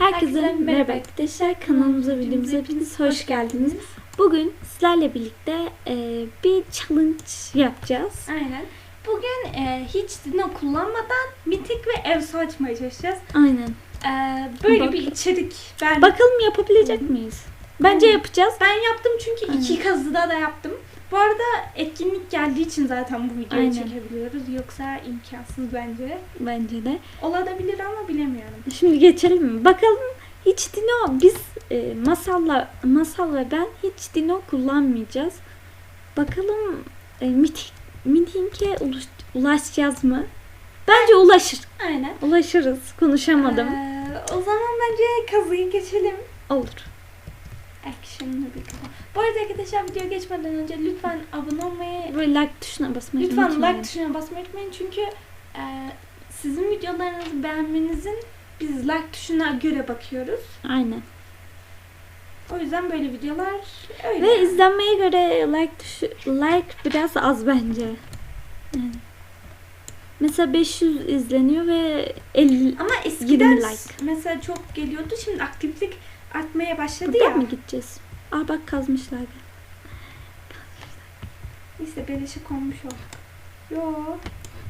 Herkese merhaba arkadaşlar. Kanalımıza videomuza hepiniz hoş geldiniz. Bugün sizlerle birlikte e, bir challenge yapacağız. Aynen. Bugün e, hiç dino kullanmadan mitik ve evso açmaya çalışacağız. Aynen. E, böyle Bak- bir içerik ben Bakalım yapabilecek miyiz? Bence yapacağız. ben yaptım çünkü Aynen. iki kazıda da yaptım. Bu arada etkinlik geldiği için zaten bu videoyu Aynen. çekebiliyoruz. Yoksa imkansız bence. Bence de. Olabilir ama bilemiyorum. Şimdi geçelim mi? Bakalım hiç dino biz e, masalla masal ve ben hiç dino kullanmayacağız. Bakalım e, mitik mitinke ulaş- ulaşacağız mı? Bence ulaşır. Aynen. Ulaşırız. Konuşamadım. E, o zaman bence kazıyı geçelim. Olur. Action'lı bir. Bu arada arkadaşlar videoya geçmeden önce lütfen abone olmayı Böyle like tuşuna basmayı Lütfen unutmayın. like tuşuna basmayı unutmayın çünkü e, sizin videolarınızı beğenmenizin biz like tuşuna göre bakıyoruz. Aynen. O yüzden böyle videolar öyle. Ve izlenmeye göre like tuşu, like biraz az bence. Yani. Mesela 500 izleniyor ve 50 Ama eskiden 20 like. mesela çok geliyordu. Şimdi aktiflik artmaya başladı Buradan ya. mı gideceğiz? Aa bak kazmışlar. İşte beleşe konmuş olduk. Yo.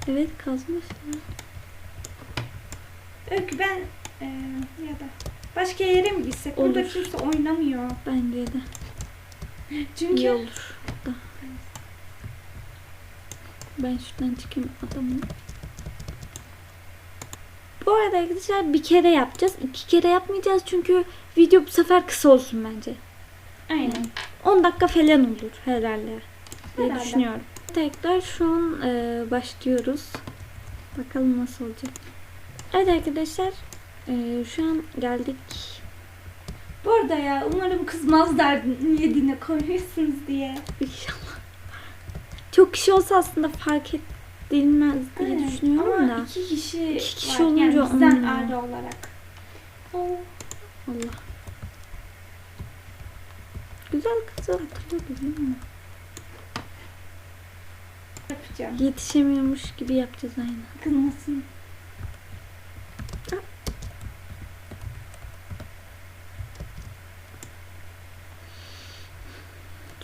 Evet kazmışlar. Öykü ben e, ya da başka yere mi gitsek? Burada Olur. kimse oynamıyor. Bence de. Çünkü İyi olur. Da. Ben şuradan çıkayım adamın. Bu arada arkadaşlar bir kere yapacağız. iki kere yapmayacağız çünkü video bu sefer kısa olsun bence. aynen. 10 dakika falan olur herhalde diye Herhalde. düşünüyorum. Tekrar şu an e, başlıyoruz. Bakalım nasıl olacak. Evet arkadaşlar e, şu an geldik. Bu arada ya umarım kızmazlar niye koyuyorsunuz diye. İnşallah. Çok kişi olsa aslında fark edilmez diye Aynen. düşünüyorum Ama da. iki kişi, İki kişi var. olunca yani bizden olmuyor. aile olarak. Oo, Allah. Güzel kızı hatırladım mi? yapacağım. Yetişemiyormuş gibi yapacağız aynı. Kızmasın.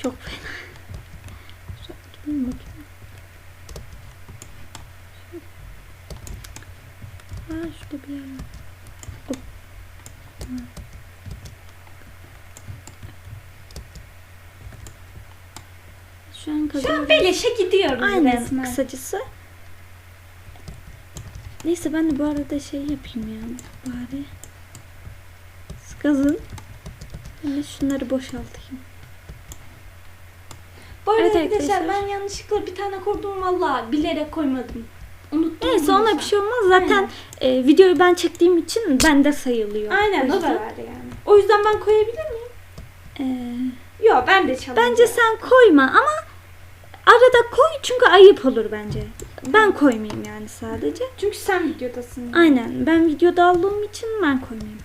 Çok fena. Şöyle bakayım. Aa şurada bir yer var. Şu an Şu an beleşe gidiyoruz Aynen resmen. kısacası. Neyse ben de bu arada şey yapayım ya bari. Kazın. Ben de şunları boşaltayım. Bu arada Evet arkadaşlar arkadaşlar. ben yanlışlıkla bir tane koydum valla bilerek koymadım. Unuttum. Neyse ona bir şey olmaz. Zaten e, videoyu ben çektiğim için bende sayılıyor. Aynen o da yüzden, var yani. O yüzden ben koyabilir miyim? e, Yok ben de çalacağım. bence sen koyma ama arada koy çünkü ayıp olur bence. Ben koymayayım yani sadece. Çünkü sen videodasın. Aynen. Ben videoda aldığım için ben koymayayım.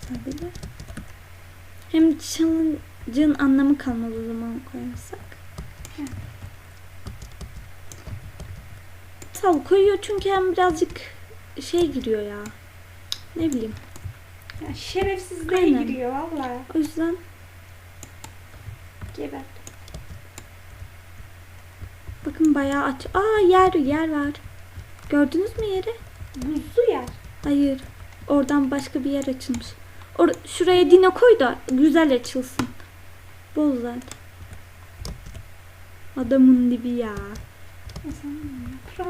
Sadece. Hem challenge'ın anlamı kalmaz o zaman koyarsak. Evet. Sal koyuyor çünkü hem birazcık şey giriyor ya. Ne bileyim. Ya şerefsizliğe Aynen. giriyor valla. O yüzden Geber. bakın bayağı aç. Aa yer yer var. Gördünüz mü yeri? Buzlu yer. Hayır. Oradan başka bir yer açılmış. Or şuraya dino koy da güzel açılsın. Bol zaten. Adamın dibi ya.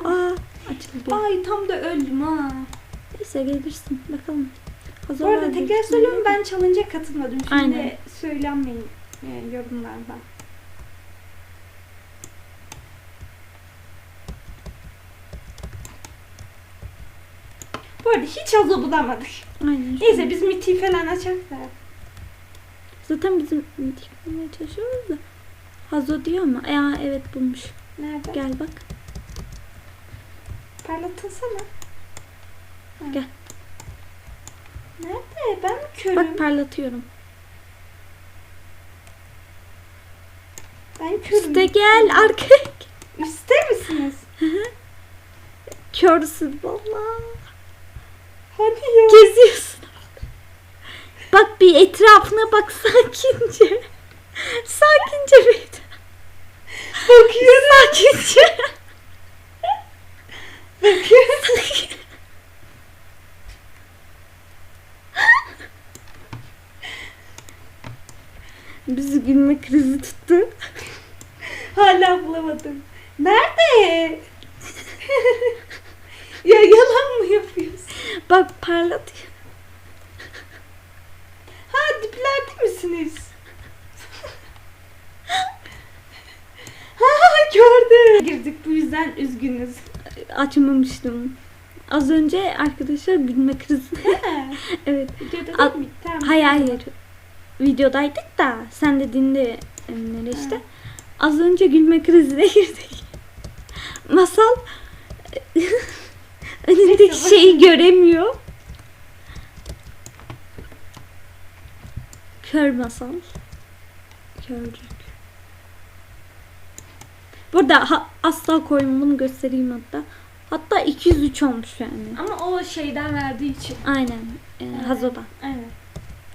Aa açıldı. Ay tam da öldüm ha. Neyse gelirsin. Bakalım. Hazır Bu arada tekrar söylüyorum ben challenge'a katılmadım. Şimdi Aynen. söylenmeyin e, yorumlarda. Bu arada hiç azı bulamadık. Aynen. Neyse biz miti falan açarız da. Zaten bizim mitik bulmaya çalışıyoruz da. Hazo diyor mu? Ya evet bulmuş. Nerede? Gel bak. Parlatınsana. Ha. Gel. Nerede? Ben mi körüm? Bak parlatıyorum. ben körüm. İşte gel arkaya. Üste misiniz? Körsün valla. Hadi ya. Geziyorsun. bir etrafına bak sakince. Sakince bir. Bakıyorum. Sakince. Bakıyorum. Bizi gülme krizi tuttu. Hala bulamadım. Nerede? ya yalan mı yapıyorsun? Bak parlatıyor. Ha diplerde misiniz? Ha gördüm. Girdik bu yüzden üzgünüz. Açmamıştım. Az önce arkadaşlar gülme krizi. Evet. Videoda Al- değil? Tamam. Hayır hayır. Videodaydık da sen de dinle Emre işte. Ha. Az önce gülme krizine girdik. Masal önündeki şeyi göremiyor. Kör masal. Körcük. Burada ha- asla koymamını göstereyim hatta. Hatta 203 olmuş yani. Ama o şeyden verdiği için. Aynen. Ee, Evet. Hazo'dan. Aynen.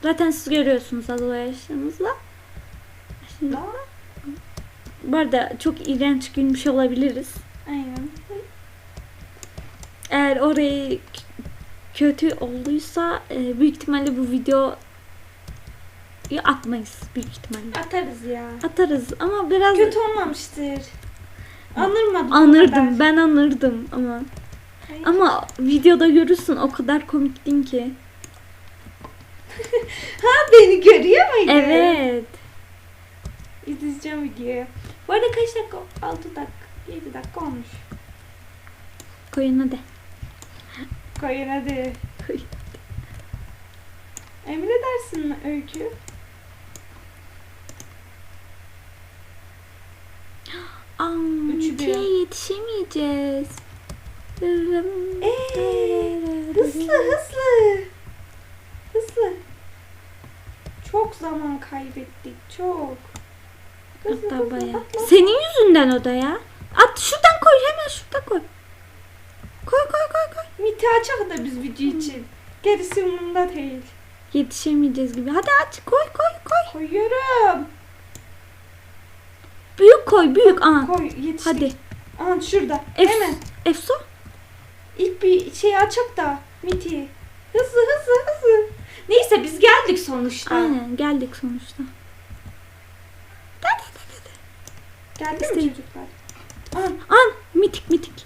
Zaten siz görüyorsunuz Hazo yaşlarınızla. Şimdi, bu arada çok iğrenç gülmüş olabiliriz. Aynen. Eğer orayı kötü olduysa e, büyük ihtimalle bu video atmayız büyük ihtimalle. Atarız ya. Atarız ama biraz Kötü olmamıştır. Anırmadım. anırdım ben anırdım ama Ay. ama videoda görürsün o kadar komiktin ki. Ha beni görüyor muydu? Evet. İzleyeceğim videoyu. Bu arada kaç dakika? 6 dakika. 7 dakika olmuş. Koyun hadi. Koyun hadi. Koy. Emredersin mi Öykü? Aa, Üçü bir. yetişemeyeceğiz. Ee, hızlı hızlı. Hızlı. Çok zaman kaybettik. Çok. Hızlı atla. Senin yüzünden o da ya. At şuradan koy hemen şurada koy. Koy koy koy koy. Miti açak da biz video için. Gerisi umurumda değil. Yetişemeyeceğiz gibi. Hadi aç koy koy koy. Koyuyorum. Büyük koy büyük. Aa. Koy yetiştik. Hadi. Aa, şurada. Ef- Hemen. Efso. İlk bir şey açak da. Miti. Hızlı hızlı hızlı. Neyse biz geldik sonuçta. Aynen geldik sonuçta. Geldi mi çocuklar? Aa, An mitik mitik.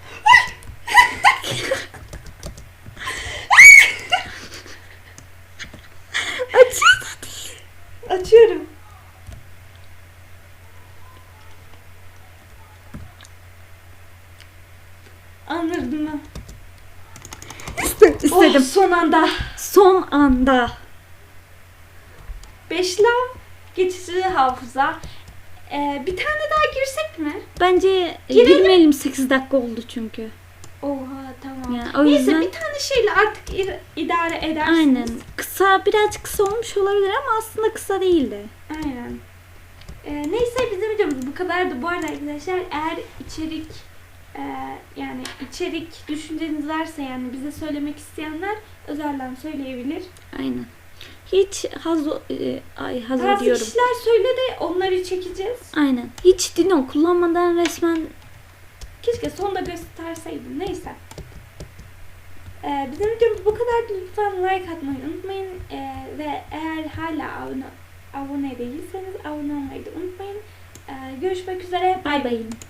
Açın hadi. açıyorum. Anladın mı? Oh, son anda. Son anda. Beşlav geçici hafıza. Ee, bir tane daha girsek mi? Bence Girelim. girmeyelim 8 dakika oldu çünkü. Oha tamam. Yani o Neyse yüzden bir tane şeyle artık idare edersiniz. aynen kısa birazcık kısa olmuş olabilir ama aslında kısa değildi. Aynen. Ee, neyse bizim videomuz bu kadardı. Bu arada arkadaşlar eğer içerik e, yani içerik düşünceniz varsa yani bize söylemek isteyenler özelden söyleyebilir. Aynen. Hiç hazo e, ay hazır Bazı diyorum. kişiler söyledi onları çekeceğiz. Aynen. Hiç dino kullanmadan resmen Keşke sonda gösterseydim. Neyse. Ee, bizim videomuz bu kadar. Lütfen like atmayı unutmayın. Ee, ve eğer hala abone, abone değilseniz abone olmayı da unutmayın. Ee, görüşmek üzere. bay bayın.